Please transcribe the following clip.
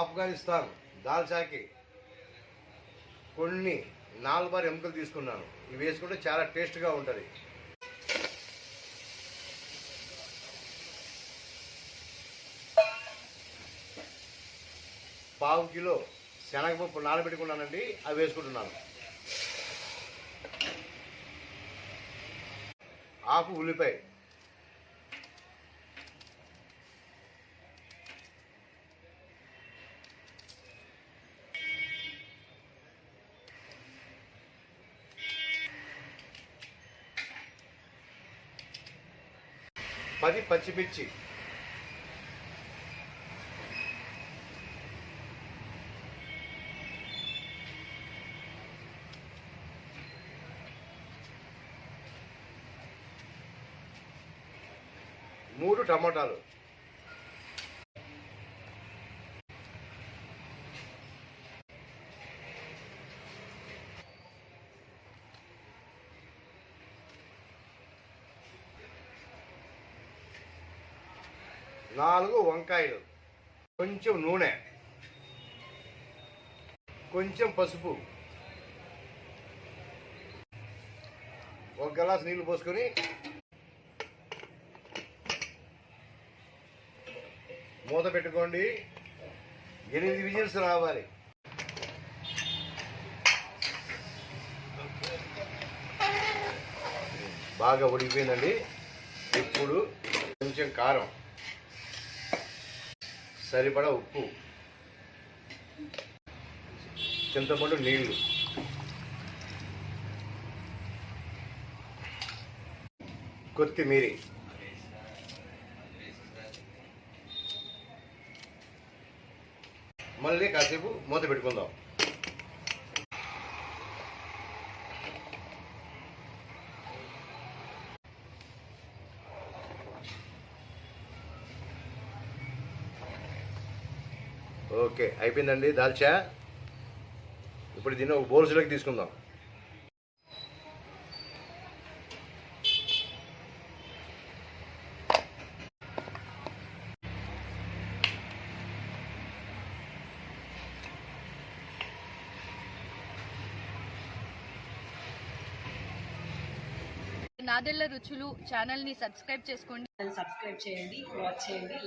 ఆఫ్ఘనిస్తాన్ దాల్చాకి కొన్ని నాలుగు బార్ ఎముకలు తీసుకున్నాను. ఇవి వేసుకుంటే చాలా టేస్ట్గా ఉంటుంది. పావు కిలో శనగపప్పు నానబెట్టుకున్నానండి అవి వేసుకుంటున్నాను. ఆకు ఉల్లిపాయ పది పచ్చిమిర్చి. మూడు టమాటాలు. నాలుగు వంకాయలు. కొంచెం నూనె. కొంచెం పసుపు. ఒక గ్లాస్ నీళ్ళు పోసుకొని మూత పెట్టుకోండి. ఎనిమిది విజిల్స్ రావాలి. బాగా ఉడికిపోయిందండి. ఇప్పుడు కొంచెం కారం. సరిపడా ఉప్పు. చింతపండు నీళ్ళు. కొత్తిమీరి. మళ్ళీ కాసేపు మూత పెట్టుకుందాం. ఓకే అయిపోయిందండి. దాల్చా ఇప్పుడు దీన్ని ఒక బౌల్స్లోకి తీసుకుందాం. నాదెళ్ళ రుచులు ఛానల్ని సబ్స్క్రైబ్ చేసుకోండి. సబ్స్క్రైబ్ చేయండి వాచ్ చేయండి